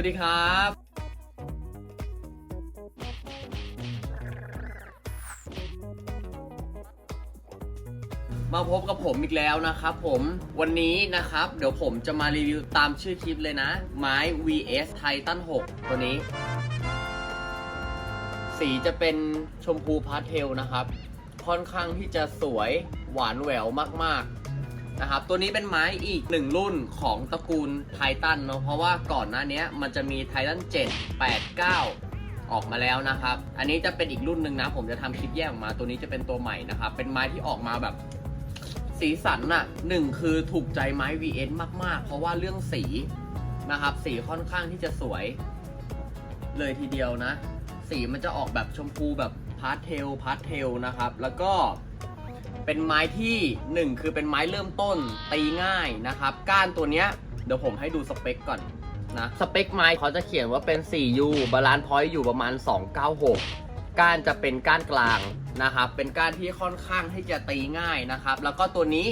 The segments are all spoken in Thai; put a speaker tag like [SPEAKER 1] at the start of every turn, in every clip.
[SPEAKER 1] วัสดีครับมาพบกับผมอีกแล้วนะครับผมวันนี้นะครับ เดี๋ยวผมจะมารีวิวตามชื่อคลิปเลยนะ ไม้ vs Titan 6 ตัวนี้ สีจะเป็นชมพูพาสเทลนะครับ ค่อนข้างที่จะสวยหวานแหววมากๆ นะครับ ตัวนี้เป็นไม้อีกหนึ่งรุ่นของตระกูลไททันเนาะ เพราะว่าก่อนหน้านี้มันจะมีไททัน7 8 9ออกมาแล้วนะครับ อันนี้จะเป็นอีกรุ่นหนึ่งนะ ผมจะทำคลิปแยกออกมา ตัวนี้จะเป็นตัวใหม่นะครับ เป็นไม้ที่ออกมาแบบ สีสันน่ะหนึ่งคือถูกใจไม้ VS มาก ๆ เพราะว่าเรื่องสีนะครับ สีค่อนข้างที่จะสวย เลยทีเดียวนะ สีมันจะออกแบบชมพูแบบพาสเทล พาสเทลนะครับ แล้วก็ เป็นไม้ที่หนึ่งคือเป็นไม้เริ่มต้นตีง่ายนะครับ ก้านตัวเนี้ยเดี๋ยวผมให้ดูสเปคก่อนนะสเปคไม้เขาจะเขียนว่าเป็น 4U บาลานซ์พอยต์อยู่ประมาณ 296 ก้านจะเป็นก้านกลางนะครับ เป็นก้านที่ค่อนข้างที่จะตีง่ายนะครับ แล้วก็ตัวนี้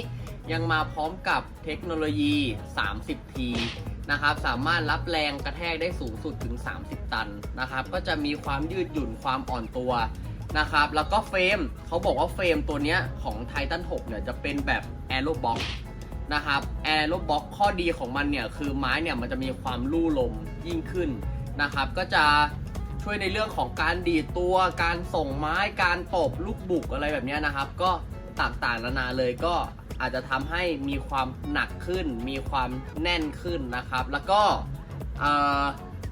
[SPEAKER 1] ยังมาพร้อมกับเทคโนโลยี 30T นะครับ สามารถรับแรงกระแทกได้สูงสุดถึง 30 ตันนะครับ ก็จะมีความยืดหยุ่นความอ่อนตัว นะครับ แล้วก็เฟรมเขาบอกว่าเฟรมตัวเนี้ยของ Titan 6เนี่ยจะเป็นแบบ Aero Box นะครับ Aero Box ข้อดีของมันเนี่ยคือไม้เนี่ยมันจะมีความลู่ลมยิ่งขึ้นนะครับ ก็จะช่วยในเรื่องของการดีดตัว การส่งไม้ การตบลูกบุกอะไรแบบนี้นะครับ ก็ต่างๆนานาเลยก็อาจจะทำให้มีความหนักขึ้น มีความแน่นขึ้นนะครับ แล้วก็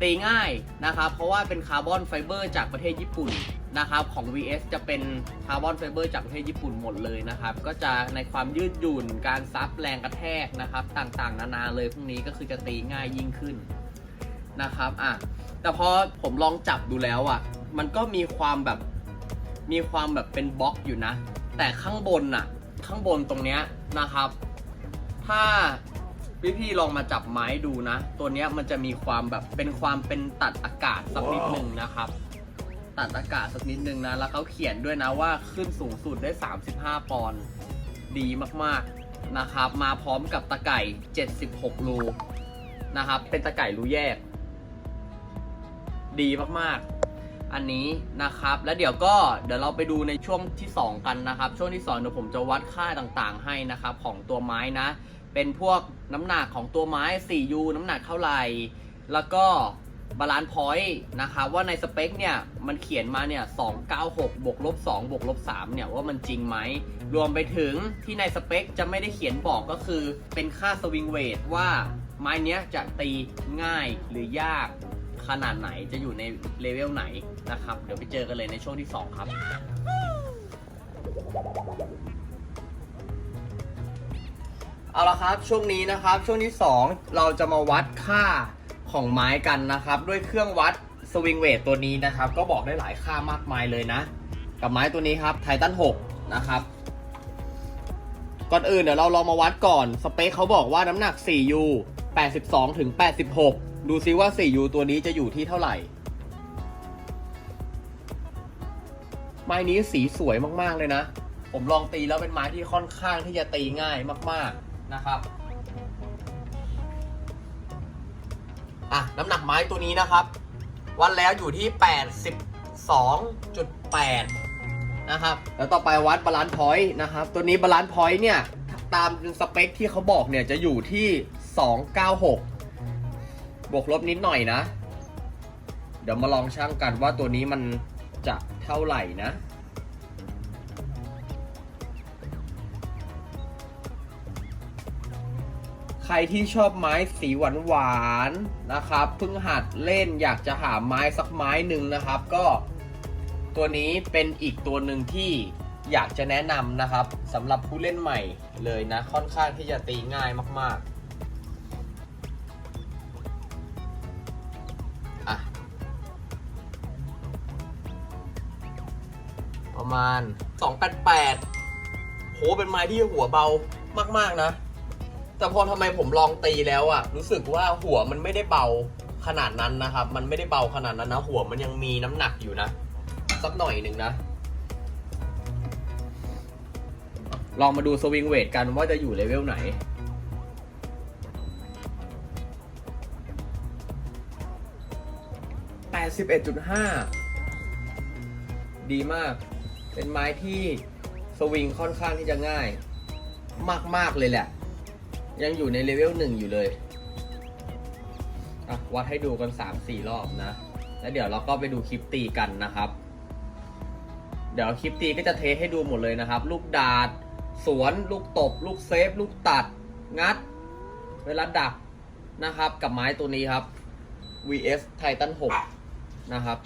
[SPEAKER 1] ตีง่ายนะครับ เพราะว่าเป็นคาร์บอนไฟเบอร์จากประเทศญี่ปุ่น นะครับของ VS จะเป็นคาร์บอนไฟเบอร์จากประเทศญี่ปุ่นหมดเลยนะครับ ก็จะในความยืดหยุ่นการซับแรงกระแทกนะครับ ต่างๆ นานาเลยพวกนี้ก็คือจะตีง่ายยิ่งขึ้นนะครับอะแต่พอผมลองจับดูแล้วอะ มันก็มีความแบบมีความแบบเป็นบล็อกอยู่นะ แต่ข้างบนน่ะ ข้างบนตรงเนี้ยนะครับ ถ้าพี่ๆลองมาจับไม้ดูนะ ตัวเนี้ยมันจะมีความแบบเป็นความเป็นตัดอากาศสักนิดหนึ่งนะครับ ตัดอากาศสักนิดนึงนะ แล้วเขาเขียนด้วยนะว่าขึ้นสูงสุดได้ 35 ปอนด์ดีมากๆนะครับ มาพร้อมกับตะไก่ 76 รูนะครับ เป็นตะไก่รูแยก ดีมากๆ อันนี้นะครับ แล้วเดี๋ยวก็เดี๋ยวเราไปดูในช่วงที่ 2 กันนะครับ ช่วงที่2เดี๋ยวผมจะวัดค่าต่างๆ ให้นะครับของตัวไม้นะ เป็นพวกน้ำหนักของตัวไม้ 4U น้ำหนักเท่าไหร่ แล้วก็ บาลานซ์พอยต์นะครับว่าในสเปคเนี่ยมันเขียนมาเนี่ย296บวกลบ2บวกลบ3เนี่ยว่ามันจริงไหม รวมไปถึงที่ในสเปคจะไม่ได้เขียนบอกก็คือ เป็นค่าสวิงเวทว่าไม้เนี้ยจะตีง่ายหรือยากขนาดไหนจะอยู่ในเลเวลไหนนะครับ เดี๋ยวไปเจอกันเลยในช่วงที่ 2 ครับ เอาละครับช่วงนี้นะครับช่วงที่ 2 เราจะมาวัดค่า ของไม้กันนะครับ ด้วยเครื่องวัดสวิงเวทตัวนี้นะครับ ก็บอกได้หลายค่ามากมายเลยนะ กับไม้ตัวนี้ครับไททัน6นะครับ ก่อนอื่นเดี๋ยวเราลองมาวัดก่อน สเปคเขาบอกว่าน้ำหนัก 4U 82ถึง86 ดูซิว่า 4U ตัวนี้จะอยู่ที่เท่าไหร่ ไม้นี้สีสวยมากๆเลยนะ ผมลองตีแล้วเป็นไม้ที่ค่อนข้างที่จะตีง่ายมากๆนะครับ อะน้ำหนักไม้ตัวนี้นะครับ วัดแล้วอยู่ที่ 82.8 นะครับ แล้วต่อไปวัดบาลานซ์พอยต์นะครับ ตัวนี้บาลานซ์พอยต์เนี่ย ตามสเปคที่เขาบอกเนี่ยจะอยู่ที่ 296 บวกลบนิดหน่อยนะ เดี๋ยวมาลองช่างกันว่าตัวนี้มันจะเท่าไหร่นะ ใครที่ชอบไม้สีหวานหวานๆนะครับเพิ่งหัดเล่นอยากจะหาไม้สักไม้หนึ่งนะครับ ก็ตัวนี้เป็นอีกตัวหนึ่งที่อยากจะแนะนำนะครับสำหรับผู้เล่นใหม่เลยนะ ค่อนข้างที่จะตีง่ายมากๆอะประมาณ 288โหเป็นไม้ที่หัวเบามากๆนะ แต่พอทำไมผมลองตีแล้วอะรู้สึกว่าหัวมันไม่ได้เบาขนาดนั้นนะครับ มันไม่ได้เบาขนาดนั้นนะ หัวมันยังมีน้ำหนักอยู่นะ สักหน่อยหนึ่งนะ ลองมาดูสวิงเวทกันว่าจะอยู่เลเวลไหนอ81.5 ดีมาก เป็นไม้ที่สวิงค่อนข้างที่จะง่าย มาก ๆ เลยแหละ ยังอยู่ในเลเวลหนึ่งอยู่เลยอะวัดให้ดูกัน3-4รอบนะ แล้วเดี๋ยวเราก็ไปดูคลิปตีกันนะครับ เดี๋ยวคลิปตีก็จะเทสให้ดูหมดเลยนะครับ ลูกดาด สวน ลูกตบ ลูกเซฟ ลูกตัด งัด เวลาดักนะครับ กับไม้ตัวนี้ครับ VS Titan 6นะครับ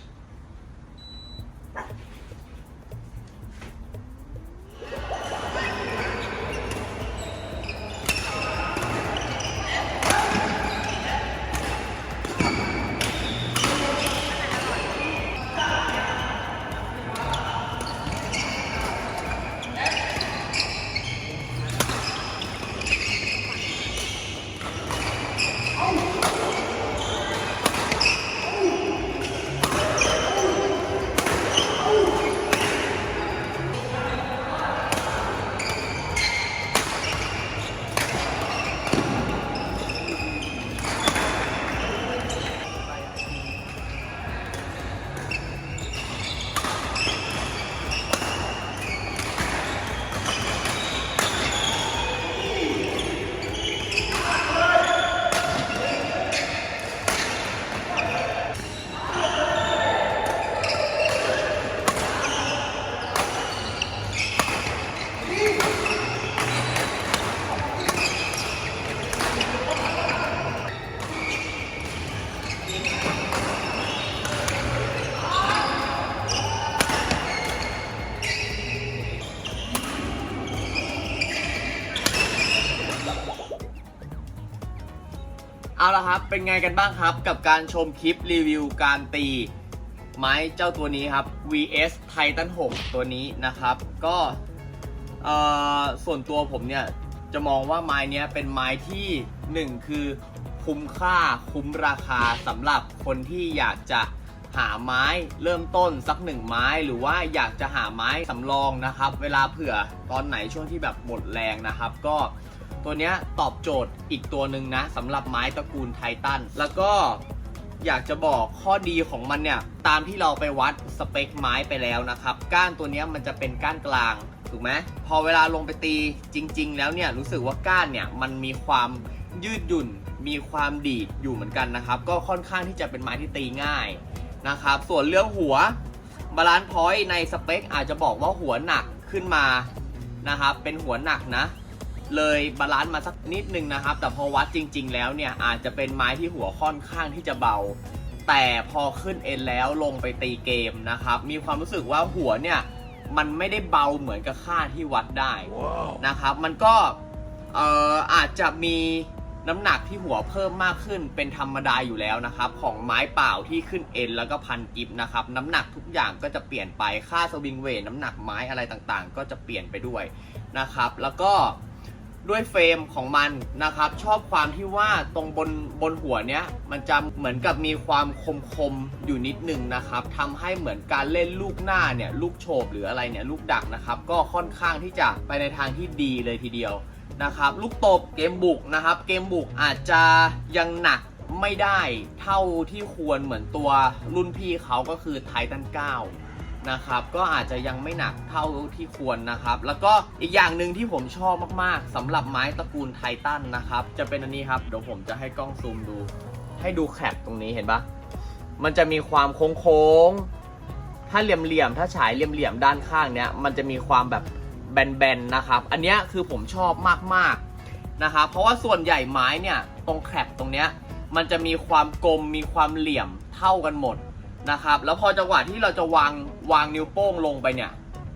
[SPEAKER 1] เอาละครับ เป็นไงกันบ้างครับ กับการชมคลิปรีวิวการตี ไม้เจ้าตัวนี้ครับ VS Titan 6 ตัวนี้นะครับ ก็ส่วนตัวผมเนี่ย จะมองว่าไม้เนี้ยเป็นไม้ที่ 1 คือคุ้มค่าคุ้มราคาสำหรับคนที่อยากจะหาไม้เริ่มต้นสักหนึ่งไม้หรือว่าอยากจะหาไม้สำรองนะครับ เวลาเผื่อตอนไหนช่วงที่แบบหมดแรงนะครับ ก็ ตัวเนี้ยตอบโจทย์อีกตัวหนึ่งนะสำหรับไม้ตระกูลไททันแล้วก็อยากจะบอกข้อดีของมันเนี่ย ตามที่เราไปวัดสเปคไม้ไปแล้วนะครับ ก้านตัวนี้มันจะเป็นก้านกลาง ถูกไหมพอเวลาลงไปตีจริง ๆ แล้วเนี่ยรู้สึกว่าก้านเนี่ยมันมีความยืดหยุ่น มีความดีดอยู่เหมือนกันนะครับ ก็ค่อนข้างที่จะเป็นไม้ที่ตีง่ายนะครับ ส่วนเรื่องหัวบาลานซ์พอยต์ในสเปคอาจจะบอกว่าหัวหนักขึ้นมานะครับเป็นหัวหนักนะ เลยบาลานซ์มาสักนิดนึงนะครับ แต่พอวัดจริง ๆ แล้วเนี่ยอาจจะเป็นไม้ที่หัวค่อนข้างที่จะเบา แต่พอขึ้นเอ็นแล้วลงไปตีเกมนะครับ มีความรู้สึกว่าหัวเนี่ยมันไม่ได้เบาเหมือนกับค่าที่วัดได้นะครับ มันก็เอ่ออาจจะมีน้ำหนักที่หัวเพิ่มมากขึ้นเป็นธรรมดาอยู่แล้วนะครับ ของไม้เปล่าที่ขึ้นเอ็นแล้วก็พันกิฟนะครับ น้ำหนักทุกอย่างก็จะเปลี่ยนไปค่าสวิงเวทน้ำหนักไม้อะไรต่างๆ ก็จะเปลี่ยนไปด้วยนะครับ แล้วก็ ด้วยเฟรมของมันนะครับ ชอบความที่ว่าตรงบนบนหัวเนี้ยมันจะเหมือนกับมีความคมคมอยู่นิดนึงนะครับทำให้เหมือนการเล่นลูกหน้าเนี่ยลูกโฉบหรืออะไรเนี่ยลูกดักนะครับ ก็ค่อนข้างที่จะไปในทางที่ดีเลยทีเดียวนะครับลูกตบเกมบุกนะครับ เกมบุกอาจจะยังหนักไม่ได้เท่าที่ควรเหมือนตัวรุ่นพี่เขาก็คือไททัน9 นะครับก็อาจจะยังไม่หนักเท่าที่ควรนะครับ แล้วก็อีกอย่างหนึ่งที่ผมชอบมากๆสำหรับไม้ตระกูลไททันนะครับ จะเป็นอันนี้ครับเดี๋ยวผมจะให้กล้องซูมดู ให้ดูแคปตรงนี้เห็นปะมันจะมีความโค้งๆถ้าเหลี่ยมๆถ้าฉายเหลี่ยมๆด้านข้างเนี้ยมันจะมีความแบบแบนๆนะครับ อันนี้คือผมชอบมากๆนะครับเพราะว่าส่วนใหญ่ไม้เนี่ยตรงแคปตรงเนี้ยมันจะมีความกลมมีความเหลี่ยมเท่ากันหมด นะครับ แล้วพอจังหวะที่เราจะวางวางนิ้วโป้งลงไปเนี่ย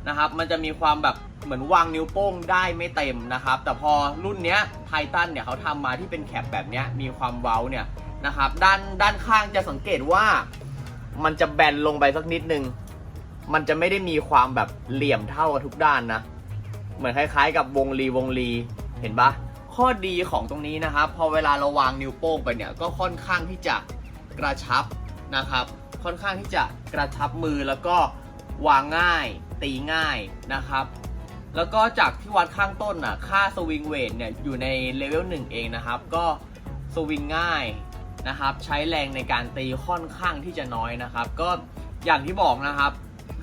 [SPEAKER 1] นะครับ มันจะมีความแบบเหมือนวางนิ้วโป้งได้ไม่เต็มนะครับ แต่พอรุ่นเนี้ยไททันเนี่ยเขาทำมาที่เป็นแคปแบบเนี้ยมีความเว้าเนี่ยนะครับ ด้านด้านข้างจะสังเกตว่ามันจะแบนลงไปสักนิดนึง มันจะไม่ได้มีความแบบเหลี่ยมเท่ากับทุกด้านนะ เหมือนคล้ายๆ กับวงรีวงรีเห็นปะข้อดีของตรงนี้นะครับ พอเวลาเราวางนิ้วโป้งไปเนี่ยก็ค่อนข้างที่จะกระชับ นะครับ ค่อนข้างที่จะกระชับมือแล้วก็วางง่ายตีง่ายนะครับ แล้วก็จากที่วัดข้างต้นน่ะค่าสวิงเวทเนี่ยอยู่ในเลเวล1เองนะครับ ก็สวิงง่ายนะครับใช้แรงในการตีค่อนข้างที่จะน้อยนะครับ ก็อย่างที่บอกนะครับ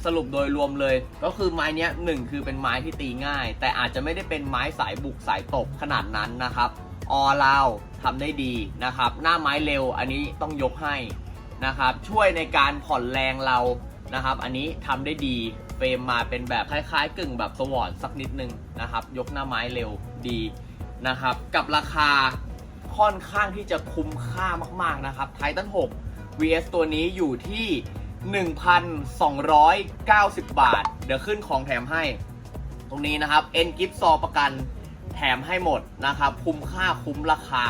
[SPEAKER 1] สรุปโดยรวมเลย ก็คือไม้นี้หนึ่งคือเป็นไม้ที่ตีง่าย แต่อาจจะไม่ได้เป็นไม้สายบุกสายตบขนาดนั้นนะครับ ออลาวทำได้ดีนะครับ หน้าไม้เร็วอันนี้ต้องยกให้ นะครับ ช่วยในการผ่อนแรงเรานะครับ อันนี้ทำได้ดีเฟรมมาเป็นแบบคล้ายๆ กึ่งแบบสวอร์ดสักนิดนึงนะครับ ยกหน้าไม้เร็วดีนะครับ กับราคาค่อนข้างที่จะคุ้มค่ามากๆนะครับไททัน6 VS ตัวนี้อยู่ที่ 1,290 บาท เดี๋ยวขึ้นของแถมให้ ตรงนี้นะครับเอ็นกิฟซอประกันแถมให้หมดนะครับ คุ้มค่าคุ้มราคา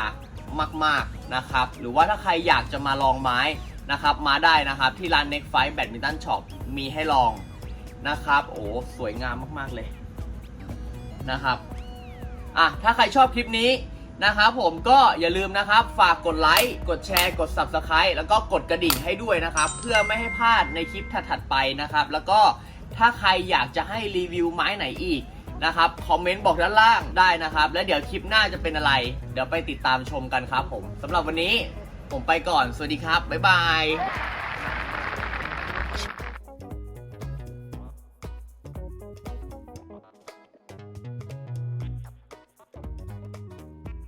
[SPEAKER 1] มาก ๆนะครับ หรือว่าถ้าใครอยากจะมาลองไม้ นะครับ มาได้นะครับที่ร้าน Next Fight Badminton Shop มีให้ลองนะครับ โอ้สวยงามมากๆเลยนะครับอะถ้าใครชอบคลิปนี้นะครับผมก็อย่าลืมนะครับฝากกดไลค์กดแชร์ กด Subscribe แล้วก็กดกระดิ่งให้ด้วยนะครับ เพื่อไม่ให้พลาดในคลิปถัดๆไปนะครับ แล้วก็ถ้าใครอยากจะให้รีวิวไม้ไหนอีกนะครับคอมเมนต์บอกด้านล่างได้นะครับ แล้วเดี๋ยวคลิปหน้าจะเป็นอะไร เดี๋ยวไปติดตามชมกันครับผมสำหรับวันนี้ ผมไปก่อน สวัสดีครับ บ๊ายบาย